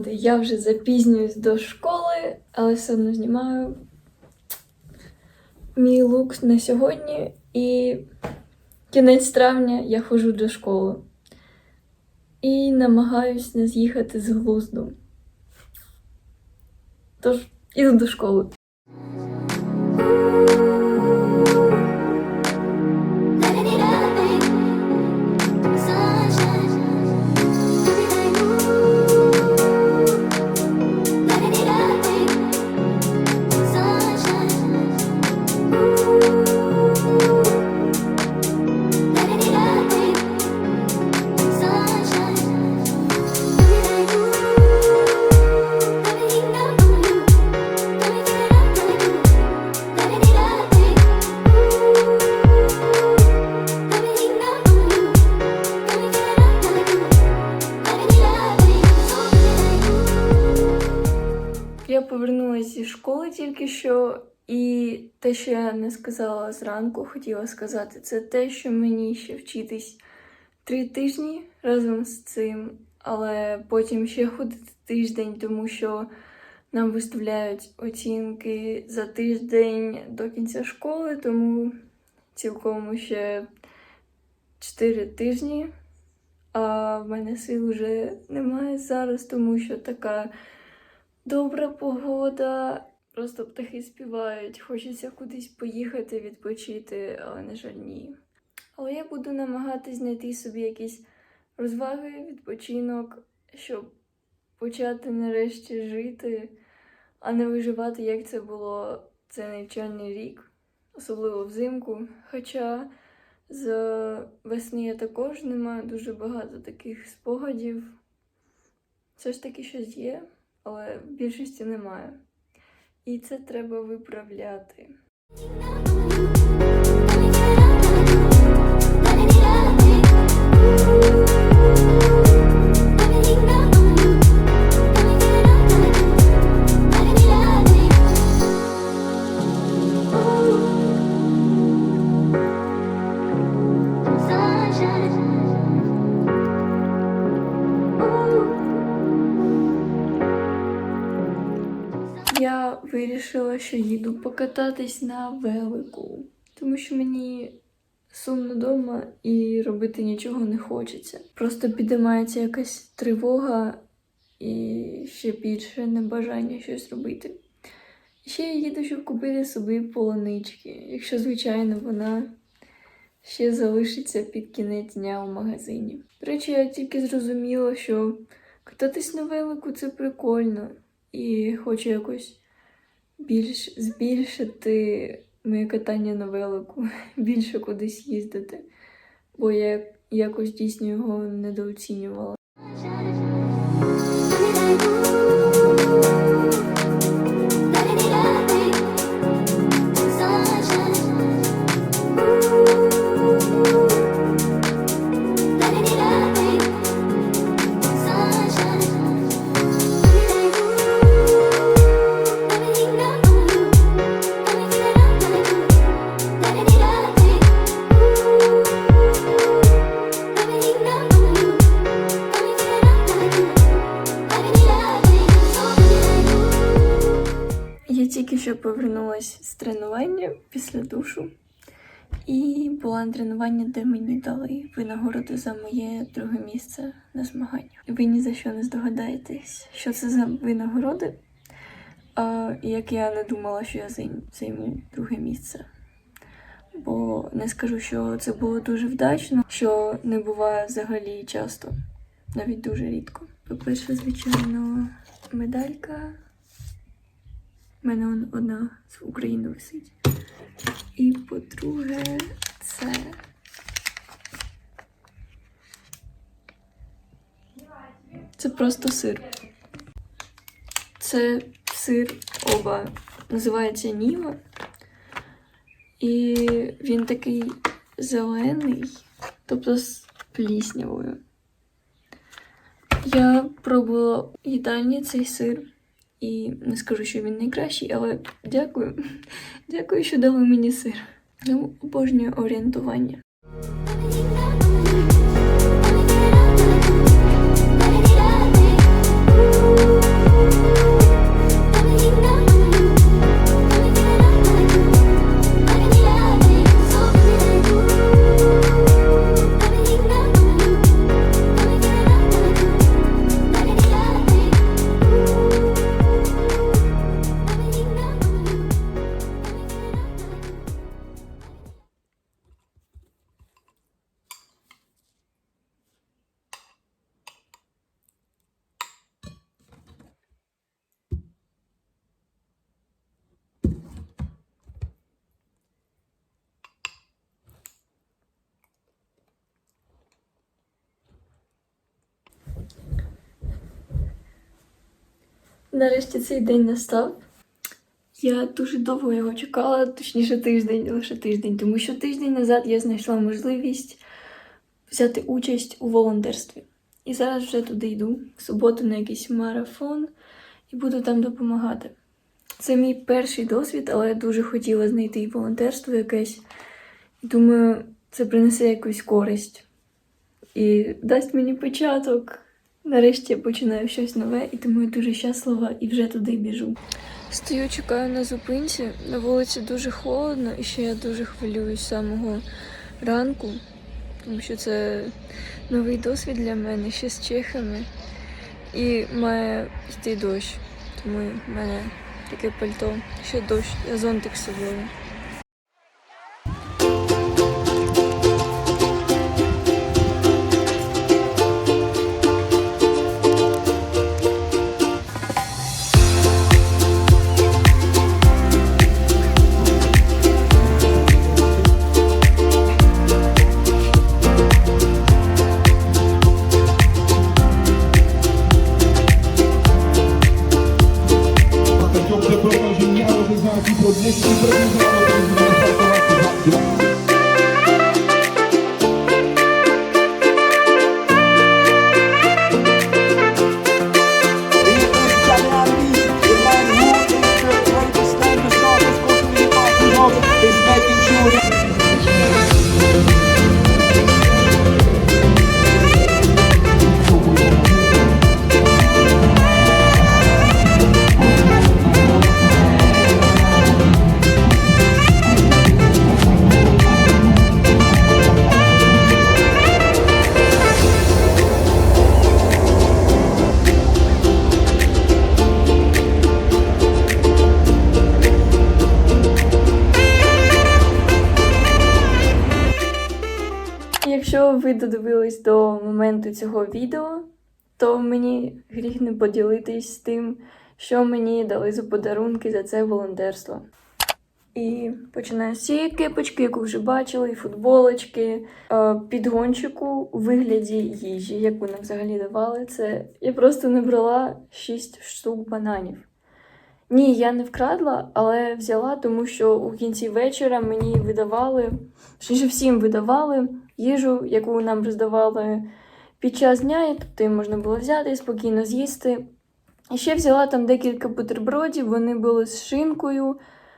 Пригоди. Я вже запізнююсь до школи, але все одно знімаю мій лук на сьогодні і кінець травня я ходжу до школи. І намагаюсь не з'їхати з глузду. Тож, іду до школи. Я повернулася зі школи тільки що, і те, що я не сказала зранку, хотіла сказати, це те, що мені ще вчитись три тижні разом з цим, але потім ще ходити тиждень, тому що нам виставляють оцінки за тиждень до кінця школи, тому цілком ще 4 тижні. А в мене сил вже немає зараз, тому що така добра погода. Просто птахи співають, хочеться кудись поїхати, відпочити, але, на жаль, ні. Але я буду намагатись знайти собі якісь розваги, відпочинок, щоб почати нарешті жити, а не виживати, як це було цей навчальний рік, особливо взимку. Хоча з весни я також не маю дуже багато таких спогадів. Все ж таки щось є, але більшості немає. І це треба виправляти. Вирішила, що їду покататись на велику, тому що мені сумно вдома і робити нічого не хочеться. Просто підіймається якась тривога і ще більше небажання щось робити. Ще я їду, щоб купити собі полонички, якщо, звичайно, вона ще залишиться під кінець дня у магазині. До речі, я тільки зрозуміла, що кататись на велику це прикольно. І хочу якось більш збільшити моє катання на велику, більше кудись їздити, бо я якось дійсно його недооцінювала. Повернулася з тренування після душу. І була на тренування, де мені дали винагороду за моє друге місце на змаганнях. Ви ні за що не здогадаєтесь, що це за винагороди. А, як я не думала, що я займу друге місце. Бо не скажу, що це було дуже вдачно, що не буває взагалі часто, навіть дуже рідко. По-перше, звичайно, медалька. У мене одна з України висить. І по-друге, це. Це просто сир. Це сир оба. Називається Ніва. І він такий зелений, тобто з пліснявою. Я пробувала їдальні цей сир. І не скажу, що він найкращий, але дякую. Дякую, що дали мені сир. Ну, обожнюю орієнтування. Нарешті цей день настав. Я дуже довго його чекала, точніше тиждень, лише тиждень, тому що тиждень назад я знайшла можливість взяти участь у волонтерстві. І зараз вже туди йду в суботу на якийсь марафон і буду там допомагати. Це мій перший досвід, але я дуже хотіла знайти волонтерство якесь. І думаю, це принесе якусь користь і дасть мені початок. Нарешті я починаю щось нове, і тому я дуже щаслива і вже туди біжу. Стою, чекаю на зупинці. На вулиці дуже холодно, і ще я дуже хвилююсь з самого ранку, тому що це новий досвід для мене ще з чехами. І має йти дощ. Тому в мене таке пальто. Ще дощ, я зонтик собою. Ви додивились до моменту цього відео, то мені гріх не поділитись з тим, що мені дали за подарунки за це волонтерство. І починаю з цієї кепочки, яку вже бачили, і футболочки, е, підгончику у вигляді їжі, яку нам взагалі давали. Це я просто не брала 6 штук бананів. Ні, я не вкрадла, але взяла, тому що у кінці вечора мені видавали, точніше всім видавали їжу, яку нам роздавали під час дня, і тобто її можна було взяти і спокійно з'їсти. І ще взяла там декілька бутербродів, вони були з шинкою,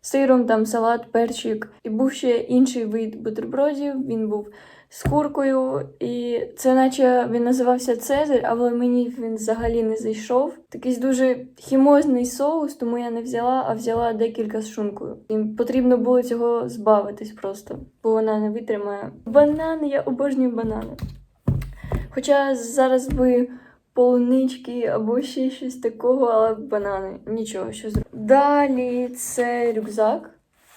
сиром, там салат, перчик. І був ще інший вид бутербродів, він був з куркою. І це наче він називався Цезарь, але мені він взагалі не зайшов. Такий дуже хімозний соус, тому я не взяла, а взяла декілька з шункою. І потрібно було цього збавитись просто, бо вона не витримає. Банани, я обожнюю банани. Хоча зараз би полунички або ще щось такого, але банани. Нічого, що зробити. Далі це рюкзак.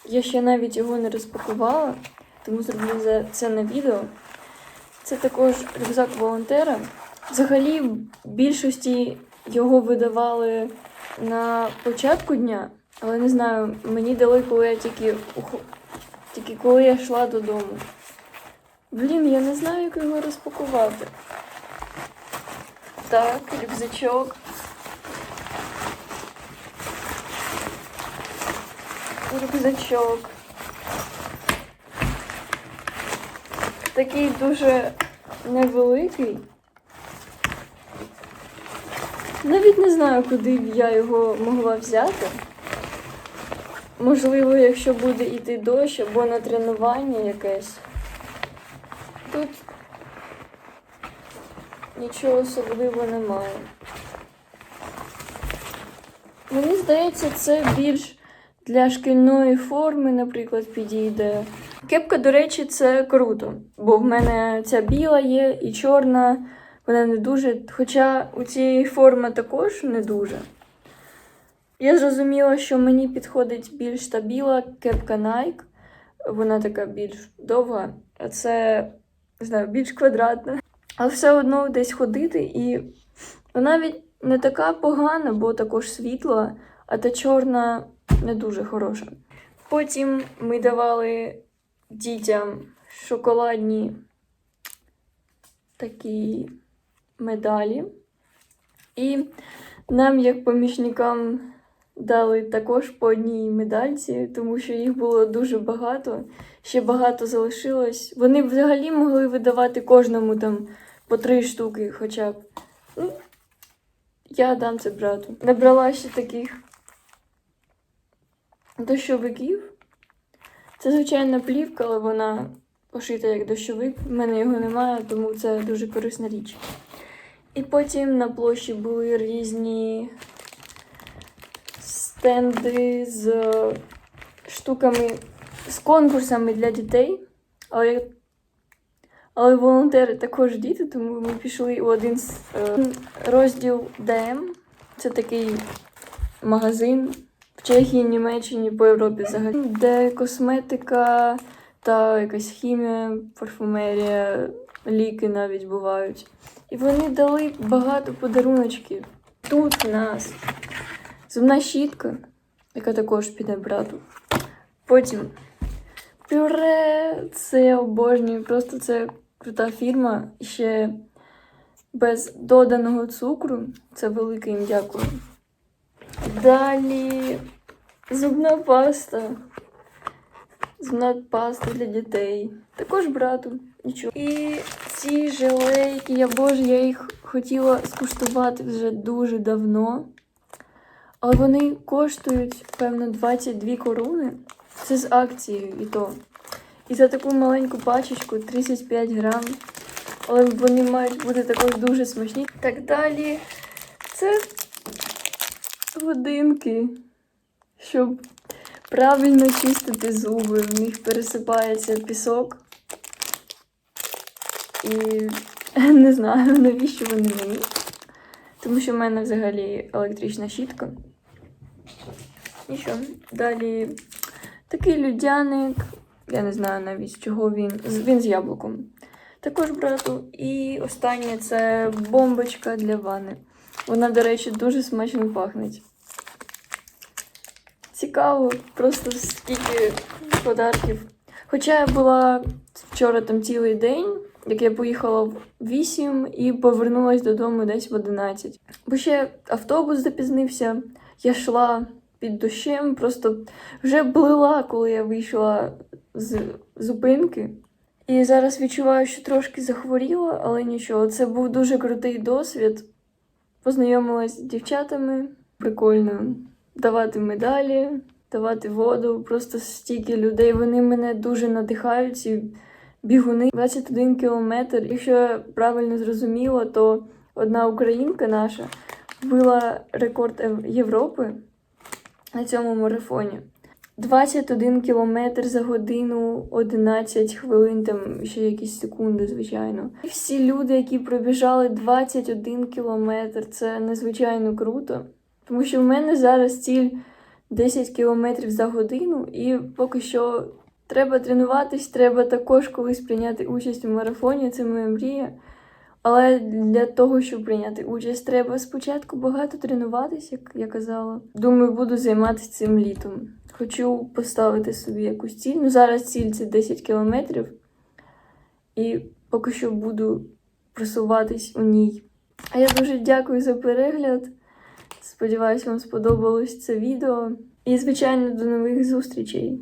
Я ще навіть його не розпакувала, тому зроблю це на відео. Це також рюкзак волонтера. Взагалі, в більшості його видавали на початку дня, але не знаю, мені дали, коли я тільки, тільки коли я йшла додому. Блін, я не знаю, як його розпакувати. Так, рюкзачок. Рюкзачок. Такий дуже невеликий. Навіть не знаю, куди б я його могла взяти. Можливо, якщо буде йти дощ або на тренування якесь. Тут нічого особливого немає. Мені здається, це більш для шкільної форми, наприклад, підійде. Кепка, до речі, це круто, бо в мене ця біла є і чорна, вона не дуже. Хоча у цієї форми також не дуже. Я зрозуміла, що мені підходить більш та біла кепка Nike. Вона така більш довга, а це не знаю, більш квадратна. Але все одно десь ходити, і вона навіть не така погана, бо також світла, а та чорна не дуже хороша. Потім ми давали дітям шоколадні такі медалі. І Нам, як помічникам, дали також по одній медальці, тому що їх було дуже багато. Ще багато залишилось. Вони взагалі могли видавати кожному там по три штуки хоча б. Ну, я дам це брату. Набрала ще таких дощовиків. Це звичайна плівка, але вона пошита як дощовик. У мене його немає, тому це дуже корисна річ. І потім на площі були різні стенди з штуками, з конкурсами для дітей. Але, але волонтери також діти, тому ми пішли у один з е, розділ ДМ. Це такий магазин в Чехії, Німеччині, по Європі взагалі, де косметика та якась хімія, парфумерія, ліки навіть бувають. І вони дали багато подаруночків. Тут в нас зубна щітка, яка також піде брату. Потім пюре, це я обожнюю. Просто це крута фірма. Ще без доданого цукру. Це велике їм дякую. Далі зубна паста. Зубна паста для дітей. Також брату. Нічого. І ці желейки, я боже, я їх хотіла скуштувати вже дуже давно. Але вони коштують, певно, 22 корони. Це з акцією і то. І за таку маленьку пачечку 35 грам. Але вони мають бути також дуже смачні. Так далі. Це годинки, щоб правильно чистити зуби. В них пересипається пісок. І не знаю, навіщо вони мені. Тому що в мене взагалі електрична щітка. І що? Далі такий людяник. Я не знаю навіть чого він. Він з яблуком. Також брату. І останнє це бомбочка для ванни. Вона, до речі, дуже смачно пахне. Цікаво, просто скільки подарків. Хоча я була вчора там цілий день, як я поїхала в 8 і повернулася додому десь в 11. Бо ще автобус запізнився, я йшла під дощем, просто вже блила, коли я вийшла з зупинки. І зараз відчуваю, що трошки захворіла, але нічого. Це був дуже крутий досвід. Познайомилась з дівчатами. Прикольно давати медалі, давати воду. Просто стільки людей. Вони мене дуже надихають. Ці бігуни 21 кілометр. Якщо я правильно зрозуміла, то одна українка наша вбила рекорд Європи на цьому марафоні. 21 кілометр за годину, 11 хвилин, там ще якісь секунди, звичайно. І всі люди, які пробіжали 21 кілометр, це надзвичайно круто. Тому що в мене зараз ціль 10 кілометрів за годину, і поки що треба тренуватись, треба також колись прийняти участь у марафоні, це моя мрія. Але для того, щоб прийняти участь, треба спочатку багато тренуватись, як я казала. Думаю, буду займатися цим літом. Хочу поставити собі якусь ціль. Ну, зараз ціль це 10 кілометрів. І поки що буду просуватись у ній. А я дуже дякую за перегляд. Сподіваюсь, вам сподобалось це відео. І, звичайно, до нових зустрічей!